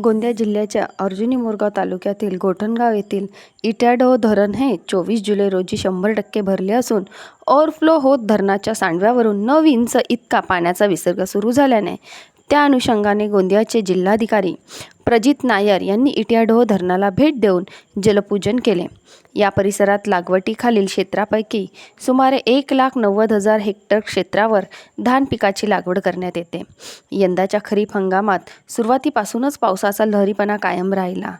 गोंदिया जिल्ह्याच्या अर्जुनी मोरगाव तालुक्यातील गोठणगाव येथील इटॅडो धरण हे चोवीस जुलै रोजी शंभर टक्के भरले असून ओव्हरफ्लो होत धरणाच्या सांडव्यावरून नऊ इंच इतका पाण्याचा विसर्ग सुरू झाल्याने त्या अनुषंगाने गोंदियाचे जिल्हाधिकारी प्रजित नायर यांनी इटियाडोह धरणाला भेट देऊन जलपूजन केले. या परिसरात लागवटीखालील क्षेत्रापैकी सुमारे एक लाख नव्वद हजार हेक्टर क्षेत्रावर धान पिकाची लागवड करण्यात येते. यंदाच्या खरीप हंगामात सुरुवातीपासूनच पावसाचा लहरीपणा कायम राहिला.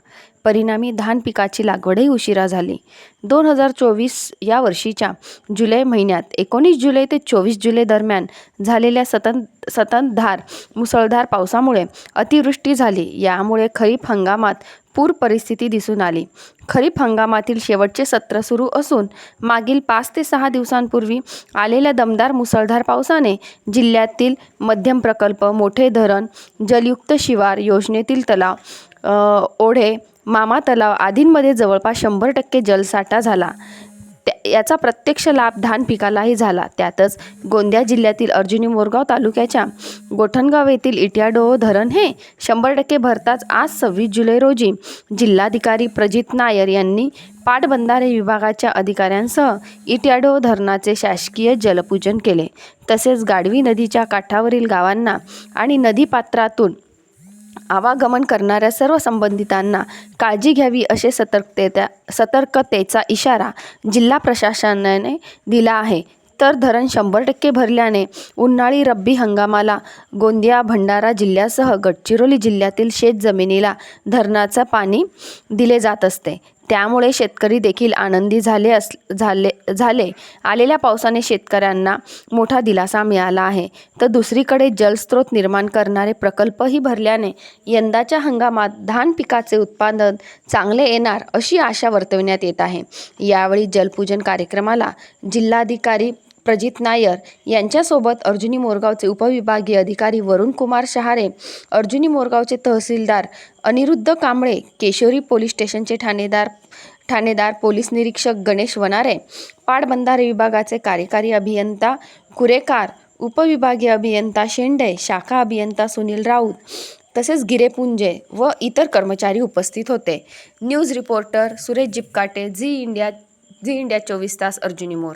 परिणामी धान पिकाची लागवडही उशिरा झाली. दोन हजार चोवीस या वर्षीच्या जुलै महिन्यात एकोणीस जुलै ते चोवीस जुलै दरम्यान झालेल्या सतत सततधार मुसळधार पावसामुळे अतिवृष्टी झाली. यामुळे खरीप हंगामात पूर परिस्थिती दिसून आली. खरीप हंगामातील शेवटचे सत्र सुरू असून मागील पाच ते सहा दिवसांपूर्वी आलेल्या दमदार मुसळधार पावसाने जिल्ह्यातील मध्यम प्रकल्प मोठे धरण जलयुक्त शिवार योजनेतील तलाव ओढे मामा तलाव आदींमध्ये जवळपास शंभर टक्के जलसाठा झाला. याचा प्रत्यक्ष लाभ धान पिकालाही झाला. त्यातच गोंदिया जिल्ह्यातील अर्जुनी मोरगाव तालुक्याच्या गोठणगाव येथील इटियाडोह धरण हे शंभर टक्के भरताच आज सव्वीस जुलै रोजी जिल्हाधिकारी प्रजित नायर यांनी पाटबंधारे विभागाच्या अधिकाऱ्यांसह इटियाडोह धरणाचे शासकीय जलपूजन केले. तसेच गाढवी नदीच्या काठावरील गावांना आणि नदीपात्रातून आवागमन करणाऱ्या सर्व संबंधितांना काळजी घ्यावी असे सतर्कतेचा सतर्कतेचा इशारा जिल्हा प्रशासनाने दिला आहे. तर धरण शंभर टक्के भरल्याने उन्हाळी रब्बी हंगामाला गोंदिया भंडारा जिल्ह्यासह गडचिरोली जिल्ह्यातील शेतजमिनीला धरणाचं पाणी दिले जात असते. त्यामुळे शेतकरी देखील आनंदी झाले अस झाले झाले. आलेल्या पावसाने शेतकऱ्यांना मोठा दिलासा मिळाला आहे. तर दुसरीकडे जलस्रोत निर्माण करणारे प्रकल्पही भरल्याने यंदाच्या हंगामात धान पिकाचे उत्पादन चांगले येणार अशी आशा वर्तविण्यात येत आहे. यावेळी जलपूजन कार्यक्रमाला जिल्हाधिकारी प्रजित नायर यांच्यासोबत अर्जुनी मोरगावचे उपविभागीय अधिकारी वरुण कुमार शहारे अर्जुनी मोरगावचे तहसीलदार अनिरुद्ध कांबळे केशोरी पोलीस स्टेशनचे ठाणेदार ठाणेदार पोलीस निरीक्षक गणेश वनारे पाटबंधारे विभागाचे कार्यकारी अभियंता कुरेकार उपविभागीय अभियंता शेंडे शाखा अभियंता सुनील राऊत तसेच गिरेपुंजे व इतर कर्मचारी उपस्थित होते. News reporter Suresh Jipkate Zee India Zee India चोवीस तास अर्जुनी मोर.